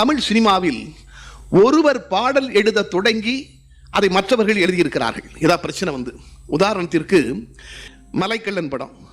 தமிழ் சினிமாவில் ஒருவர் பாடல் எழுத தொடங்கி அதை மற்றவர்கள் எழுதியிருக்கிறார்கள். இதான் பிரச்சனை வந்து. உதாரணத்திற்கு மலைக்கள்ளன் படம்.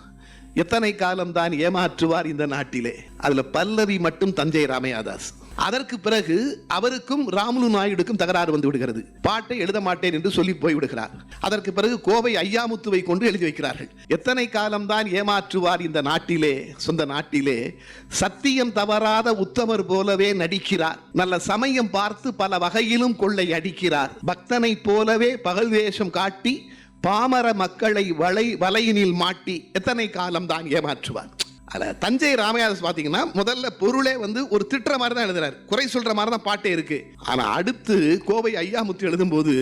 எத்தனை காலம்தான் ஏமாற்றுவார் இந்த நாட்டிலே. அதுல பல்லவி மட்டும் தஞ்சை ராமையாதாஸ். அதற்கு பிறகு அவருக்கும் ராமுலு நாயுடுக்கும் தகராறு வந்து விடுகிறது. பாட்டை எழுத மாட்டேன் என்று சொல்லி போய் விடுகிறார். அதற்கு பிறகு கோவை ஐயாமுத்துவை கொண்டு எழுதி வைக்கிறார்கள். எத்தனை காலம்தான் ஏமாற்றுவார் இந்த நாட்டிலே சொந்த நாட்டிலே. சத்தியம் தவறாத உத்தமர் போலவே நடிக்கிறார். நல்ல சமயம் பார்த்து பல வகையிலும் கொள்ளை அடிக்கிறார். பக்தனை போலவே பகல் வேஷம் காட்டி பாமர மக்களை வலை வலையினில் மாட்டி எத்தனை காலம்தான் ஏமாற்றுவார். அதில் தஞ்சை ராமையாதாஸ் பார்த்தீங்கன்னா முதல்ல பொருளே வந்து ஒரு திட்டுற மாதிரி தான் எழுதுறாரு. குறை சொல்ற மாதிரி தான் பாட்டே இருக்கு. ஆனால் அடுத்து கோவை ஐயாமுத்து எழுதும்போது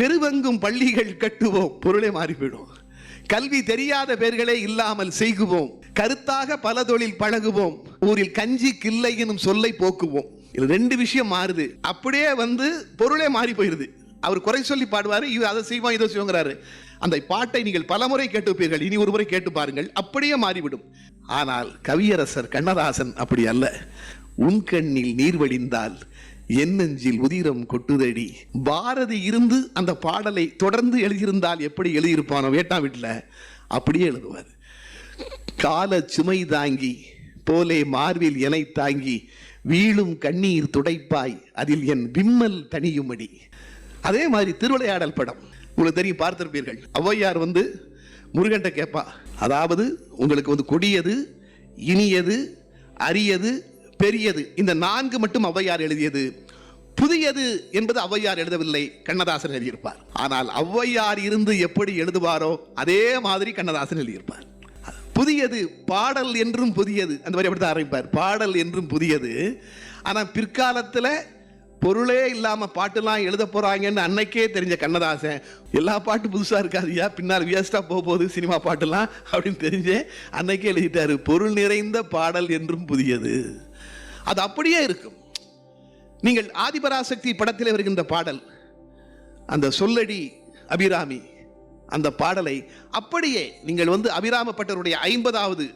தெருவெங்கும் பள்ளிகள் கட்டுவோம் பொருளே மாறி போயிடும் கல்வி தெரியாத பேர்களே இல்லாமல் செய்குவோம். கருத்தாக பல தொழில் பழகுவோம். ஊரில் கஞ்சி கில்லை எனும் சொல்லை போக்குவோம். இது ரெண்டு விஷயம் மாறுது. அப்படியே வந்து பொருளே மாறி போயிடுது அவர் குறை சொல்லி பாடுவார் இவர் அதை செய்வோம் இதை செய்வோங்கிறாரு. அந்த பாட்டை நீங்கள் பலமுறை கேட்டுப்பீர்கள். இனி ஒரு முறை கேட்டு பாருங்கள். அப்படியே மாறிவிடும். ஆனால் கவியரசர் கண்ணதாசன் அப்படி அல்ல. உன் கண்ணில் நீர் வடிந்தால் என் நெஞ்சில் உதிரம் கொட்டுதடி. பாரதி இருந்து அந்த பாடலை தொடர்ந்து எழுதியிருந்தால் எப்படி எழுதியிருப்பானோ வேட்டா வீட்டில்? அப்படியே எழுதுவார். கால சுமை தாங்கி போலே மார்பில் எனை தாங்கி வீழும் கண்ணீர் துடைப்பாய் அதில் என் விம்மல் தனியுமடி அதே மாதிரி திருவிளையாடல் படம். உங்களுக்கு தெரியும் பார்த்திருப்பீர்கள். ஔவையார் வந்து முருகன்ட்ட கேட்பா அதாவது உங்களுக்கு வந்து கொடியது இனியது அரியது பெரியது இந்த நான்கு மட்டும் ஔவையார் எழுதியது. புதியது என்பது ஔவையார் எழுதவில்லை கண்ணதாசன் எழுதியிருப்பார். ஆனால் ஔவையார் இருந்து எப்படி எழுதுவாரோ அதே மாதிரி கண்ணதாசன் எழுதியிருப்பார். புதியது பாடல் என்றும் புதியது. அந்த மாதிரி அப்படி தான் ஆரம்பிப்பார். பாடல் என்றும் புதியது. ஆனால் பிற்காலத்தில் பொருளே இல்லாமல் பாட்டுலாம் எழுத போகிறாங்கன்னு அன்னைக்கே தெரிஞ்ச கண்ணதாசன் எல்லா பாட்டு புதுசாக இருக்காதுயா பின்னால் வியஸ்டாக போக போகுது சினிமா பாட்டுலாம் அப்படின்னு தெரிஞ்சே அன்னைக்கே எழுதிட்டாரு பொருள் நிறைந்த பாடல் என்றும் புதியது. அது அப்படியே இருக்கும். நீங்கள் ஆதிபராசக்தி படத்தில் வருகின்ற பாடல் அந்த சொல்லடி அபிராமி அந்த பாடலை அப்படியே நீங்கள் வந்து அபிராமப்பட்டருடைய ஐம்பதாவது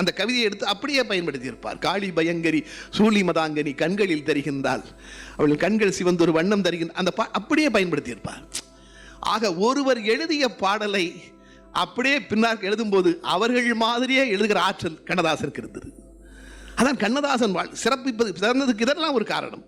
அந்த கவிதையை எடுத்து அப்படியே பயன்படுத்தியிருப்பார். காளி பயங்கரி சூழி மதாங்கனி கண்களில் தருகின்றால் அவள் கண்கள் சிவந்து ஒரு வண்ணம் தருகின்ற அந்த பா அப்படியே பயன்படுத்தியிருப்பார். ஆக ஒருவர் எழுதிய பாடலை அப்படியே பின்னால் எழுதும்போது அவர்கள் மாதிரியே எழுதுகிற ஆற்றல் கண்ணதாசனுக்கு இருந்தது. அதான் கண்ணதாசன் வாழ் சிறப்பிப்பது சிறந்ததுக்கு இதெல்லாம் ஒரு காரணம்.